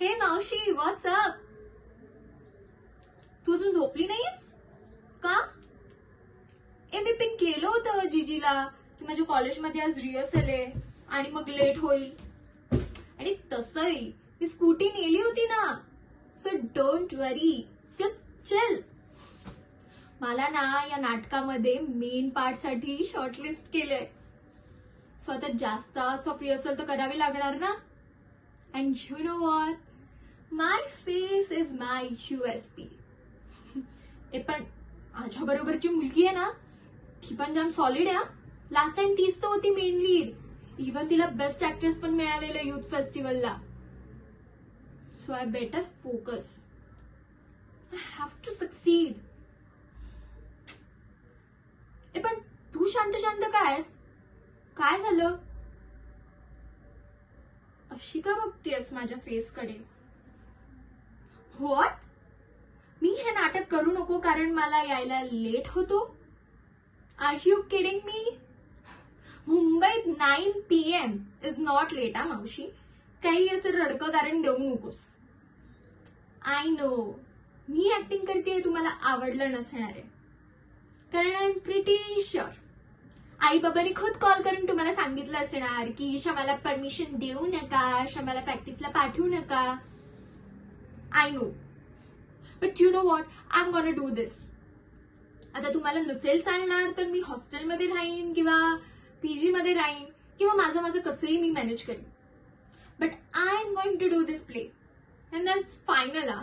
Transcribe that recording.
हे मावशी व्हॉट्सअप तू अजून झोपली नाहीस? का? ए मी पिक केलं होतं जीजीला की माझ्या कॉलेजमध्ये आज रिहर्सल आहे आणि मग लेट होईल. आणि तसंही मी स्कूटी नेली होती ना सो डोंट वरी जस्ट चल मला ना या नाटकामध्ये मेन पार्टसाठी शॉर्टलिस्ट केलंय. सो आता जास्त ऑफ रिहर्सल तर करावी लागणार ना? And you know what my face is my U S P A पण माझ्या बरोबरची मुलगी आहे ना ती पण जाम सॉलिड आहे लास्ट टाइम तीच तर होती मेन लीड इव्हन तिला बेस्ट ऍक्ट्रेस पण मिळालेलं youth फेस्टिवलला so I better focus I have to succeed a पण तू शांत शांत काय आहेस? काय झालं? अशी का बघतेस माझ्या फेसकडे व्हॉट मी हे नाटक करू नको कारण मला यायला लेट होतो. आर यू किडिंग मी मुंबईत nine P M is not late हा मावशी. काही असं रडकं कारण देऊ नकोस. आय नो मी ऍक्टिंग करते तुम्हाला आवडलं नसणार आहे. कारण आय एम प्रिटी शुअर आई बाबांनी खुद कॉल करून तुम्हाला सांगितलं असणार की शमाला परमिशन देऊ नका. शमाला प्रॅक्टिसला पाठवू नका. I know but you know what I am gonna do this आता तुम्हाला नसेल चालणार तर मी हॉस्टेलमध्ये राहीन किंवा पीजी मध्ये राहीन किंवा माझं माझं कसंही मी मॅनेज करेन. But I am going to do this play and that's final हा.